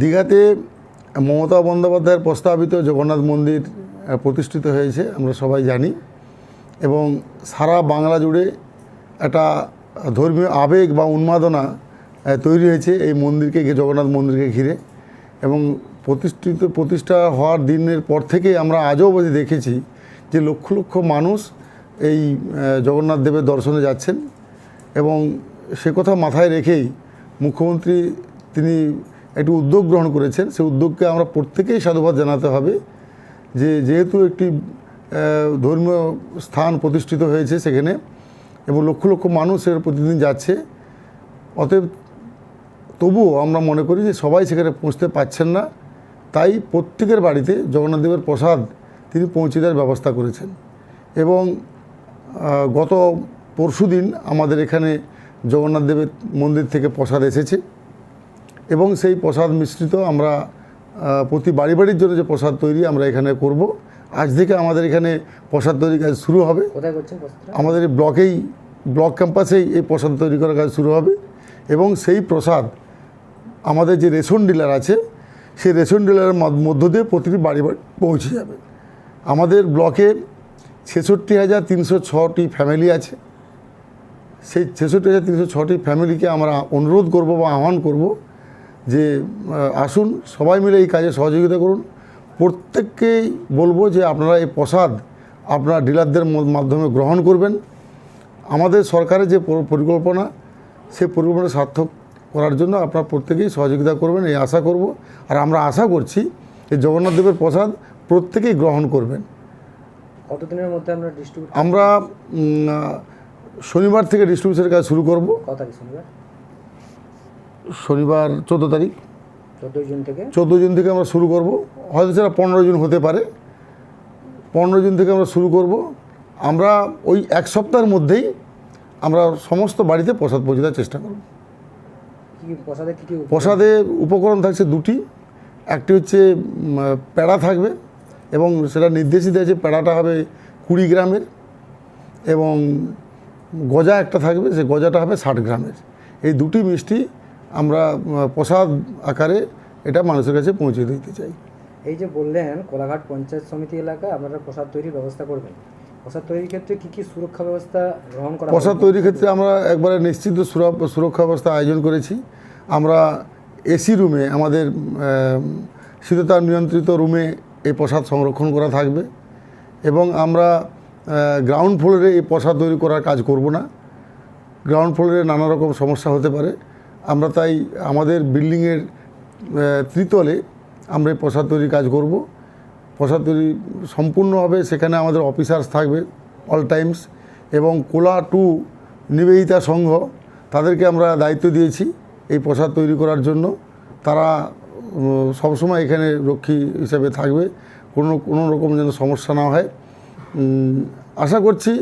দীঘাতে মমতা বন্দ্যোপাধ্যায়ের প্রস্তাবিত জগন্নাথ মন্দির প্রতিষ্ঠিত হয়েছে, আমরা সবাই জানি। এবং সারা বাংলা জুড়ে একটা ধর্মীয় আবেগ বা উন্মাদনা তৈরি হয়েছে এই মন্দিরকে, জগন্নাথ মন্দিরকে ঘিরে। এবং প্রতিষ্ঠিত, প্রতিষ্ঠা হওয়ার দিনের পর থেকে আমরা আজও অবধি দেখেছি যে লক্ষ লক্ষ মানুষ এই জগন্নাথ দেবের দর্শনে যাচ্ছেন। এবং সে কথা মাথায় রেখেই মুখ্যমন্ত্রী, তিনি একটি উদ্যোগ গ্রহণ করেছেন, সেই উদ্যোগকে আমরা প্রত্যেকেই সাধুবাদ জানাতে হবে যে যেহেতু একটি ধর্মীয় স্থান প্রতিষ্ঠিত হয়েছে সেখানে এবং লক্ষ লক্ষ মানুষ এর প্রতিদিন যাচ্ছে, অতএব তবুও আমরা মনে করি যে সবাই সেখানে পৌঁছতে পারছেন না। তাই প্রত্যেকের বাড়িতে জগন্নাথদেবের প্রসাদ তিনি পৌঁছে দেওয়ার ব্যবস্থা করেছেন এবং গত পরশু দিন আমাদের এখানে জগন্নাথদেবের মন্দির থেকে প্রসাদ এসেছে। এবং সেই প্রসাদ মিশ্রিত আমরা প্রতি বাড়ি বাড়ির জন্য যে প্রসাদ তৈরি আমরা এখানে করব। আজ থেকে আমাদের এখানে প্রসাদ তৈরি কাজ শুরু হবে। আমাদের ব্লকেই ব্লক ক্যাম্পাসেই এই প্রসাদ তৈরি করার কাজ শুরু হবে এবং সেই প্রসাদ আমাদের যে রেশন ডিলার আছে সেই রেশন ডিলারের মধ্য দিয়ে প্রতিটি বাড়ি বাড়ি পৌঁছে যাবে। আমাদের ব্লকে ছেষট্টি হাজার তিনশো ছটি ফ্যামিলি আছে। সেই ছেষট্টি হাজার তিনশো ছটি ফ্যামিলিকে আমরা অনুরোধ করব বা আহ্বান করব যে আসুন সবাই মিলে এই কাজে সহযোগিতা করুন। প্রত্যেককেই বলব যে আপনারা এই প্রসাদ আপনারা ডিলারদের মাধ্যমে গ্রহণ করবেন। আমাদের সরকারের যে পরিকল্পনা সেই পরিকল্পনা সার্থক করার জন্য আপনারা প্রত্যেকেই সহযোগিতা করবেন এই আশা করব। আর আমরা আশা করছি যে জগন্নাথ দেবের প্রসাদ প্রত্যেকেই গ্রহণ করবেন। কতদিনের মধ্যে আমরা ডিস্ট্রিবিউট আমরা শনিবার থেকে ডিস্ট্রিবিউশনের কাজ শুরু করব। কত তারিখ? শনিবার? শনিবার চোদ্দ তারিখ। চোদ্দোই জুন থেকে? চোদ্দ জুন থেকে আমরা শুরু করব। হয়তো সেটা পনেরো জুন হতে পারে। পনেরো জুন থেকে আমরা শুরু করব। আমরা ওই এক সপ্তাহের মধ্যেই আমরা সমস্ত বাড়িতে প্রসাদ পৌঁছে দেওয়ার চেষ্টা করব। প্রসাদে উপকরণ? থাকছে দুটি। একটি হচ্ছে প্যাড়া থাকবে এবং সেটা নির্দেশিত আছে প্যাড়াটা হবে কুড়ি গ্রামের এবং গজা একটা থাকবে সে গজাটা হবে ষাট গ্রামের। এই দুটি মিষ্টি আমরা প্রসাদ আকারে এটা মানুষের কাছে পৌঁছে দিতে চাই। এই যে বললেন কোলাঘাট পঞ্চায়েত সমিতি এলাকায় আপনারা প্রসাদ তৈরির ব্যবস্থা করবেন। প্রসাদ তৈরির ক্ষেত্রে কী কী সুরক্ষা ব্যবস্থা গ্রহণ করা প্রসাদ তৈরির ক্ষেত্রে আমরা একবারে নিশ্চিত সুরক্ষা ব্যবস্থা আয়োজন করেছি। আমরা এসি রুমে আমাদের শীততাপ নিয়ন্ত্রিত রুমে এই প্রসাদ সংরক্ষণ করা থাকবে এবং আমরা গ্রাউন্ড ফ্লোরে এই প্রসাদ তৈরি করার কাজ করব না। গ্রাউন্ড ফ্লোরে নানা রকম সমস্যা হতে পারে। আমরা তাই আমাদের বিল্ডিংয়ের ত্রিতলে আমরা প্রসাদ তৈরির কাজ করব। প্রসাদ তৈরি সম্পূর্ণভাবে সেখানে আমাদের অফিসার্স থাকবে, অল টাইমস, এবং কোলা টু নিবেদিতা সংঘ, তাদেরকে আমরা দায়িত্ব দিয়েছি এই প্রসাদ তৈরি করার জন্য। তারা সবসময় এখানে রক্ষী হিসেবে থাকবে, কোনো কোনো রকম যেন সমস্যা না হয়। আশা করছি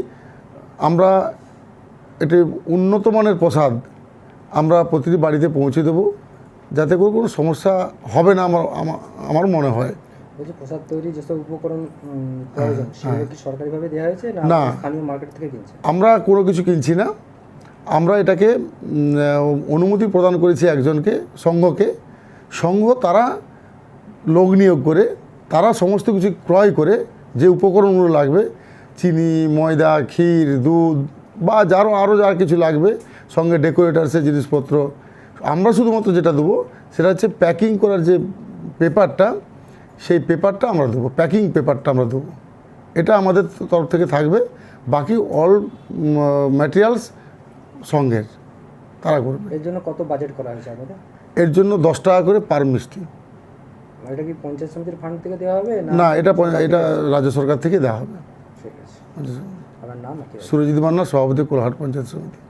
আমরা এটি উন্নত মানের প্রসাদ আমরা প্রতিটি বাড়িতে পৌঁছে দেব। যাতে করে কোনো সমস্যা হবে না আমার আমার মনে হয়। বলছি প্রসাদ তৈরি যেসব উপকরণ উম, প্রয়োজন সেগুলো কি সরকারিভাবে দেওয়া হয়েছে না না। স্থানীয় মার্কেট থেকে কিনছে? আমরা কোনো কিছু কিনছি না। আমরা এটাকে অনুমতি প্রদান করেছি একজনকে সংঘকে। সংঘ তারা লোক নিয়োগ করে তারা সমস্ত কিছু ক্রয় করে যে উপকরণগুলো লাগবে চিনি ময়দা ক্ষীর দুধ বা যারও আরও যা কিছু লাগবে সঙ্গে ডেকোরেটার্সের জিনিসপত্র। আমরা শুধুমাত্র যেটা দেবো সেটা হচ্ছে প্যাকিং করার যে পেপারটা সেই পেপারটা আমরা দেবো প্যাকিং পেপারটা আমরা দেবো। এটা আমাদের তরফ থেকে থাকবে। বাকি অল ম্যাটেরিয়ালস সঙ্গের তারা করবে। এর জন্য কত বাজেট করা হয়েছে আপনাদের এর জন্য দশ টাকা করে পার মিষ্টি। এটা কি পঞ্চায়েত সমিতির ফান্ড থেকে দেওয়া হবে না? না এটা এটা রাজ্য সরকার থেকে দেওয়া হবে। ঠিক আছে। আপনার নাম সুরজিৎ মান্না সভাপতি কোলাহাট পঞ্চায়েত সমিতি।